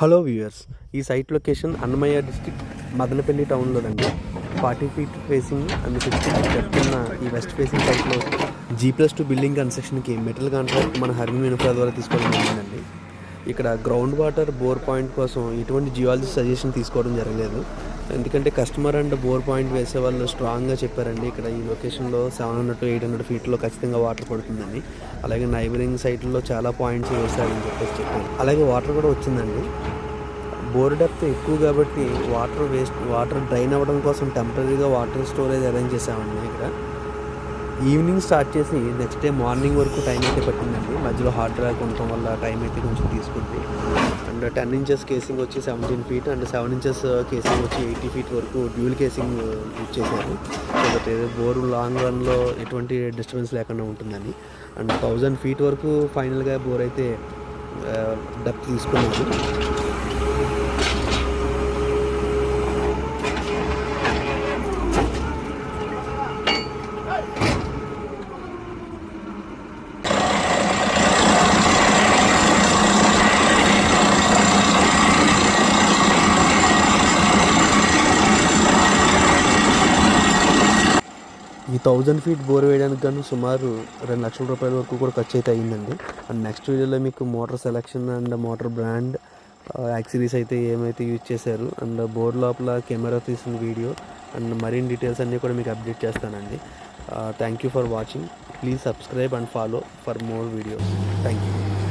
Hello viewers ఈ site location Annamayya district Madanapalle టౌన్లోనండి. Forty feet facing and fifty feet depth ఉన్న ఈ west facing సైట్లో G plus two building కన్స్ట్రక్షన్కి metal contract మన Harmi infra ద్వారా తీసుకోవడం జరిగిందండి. ఇక్కడ గ్రౌండ్ వాటర్ బోర్ పాయింట్ కోసం ఎటువంటి జియాలజీ సజెషన్ తీసుకోవడం జరగలేదు. ఎందుకంటే కస్టమర్ అండ్ బోర్ పాయింట్ వేసే వాళ్ళు స్ట్రాంగ్గా చెప్పారండి. ఇక్కడ ఈ లొకేషన్లో seven hundred to eight hundred ఫీట్లో ఖచ్చితంగా వాటర్ పడుతుందని అలాగే నైబరింగ్ సైట్లో చాలా పాయింట్స్ వేశారని చెప్పేసి చెప్పారు. అలాగే వాటర్ కూడా వచ్చిందండి. బోర్ డెప్త్ ఎక్కువ కాబట్టి వాటర్ వేస్ట్ వాటర్ డ్రైన్ అవ్వడం కోసం టెంపరీగా వాటర్ స్టోరేజ్ అరేంజ్ చేసామండి ఇక్కడ. ఈవినింగ్ స్టార్ట్ చేసి నెక్స్ట్ డే మార్నింగ్ వరకు టైం అయితే పట్టిందండి. మధ్యలో హార్డ్ డ్రాక్ ఉండటం వల్ల టైం అయితే కొంచెం తీసుకుంది. అండ్ టెన్ ఇంచెస్ కేసింగ్ వచ్చి seventeen feet and seven inches casing వచ్చి ఎయిటీ ఫీట్ వరకు డ్యూల్ కేసింగ్ బుక్ చేశారు. కాబట్టి బోర్ లాంగ్ రన్లో ఎటువంటి డిస్టర్బెన్స్ లేకుండా ఉంటుందని. అండ్ థౌజండ్ ఫీట్ వరకు ఫైనల్గా బోర్ అయితే uh, డెప్త్ తీసుకున్నాము. ఈ థౌజండ్ ఫీట్ బోర్ వేయడానికి గాను సుమారు రెండు లక్షల రూపాయల వరకు కూడా ఖర్చు అయితే అయ్యిందండి. అండ్ నెక్స్ట్ వీడియోలో మీకు motor selection and motor brand accessories అయితే ఏమైతే యూజ్ చేశారు అండ్ బోర్డు లోపల కెమెరా తీసిన వీడియో అండ్ మరిన్ని డీటెయిల్స్ అన్నీ కూడా మీకు అప్డేట్ చేస్తానండి. Thank you for watching please subscribe and follow for more videos thank you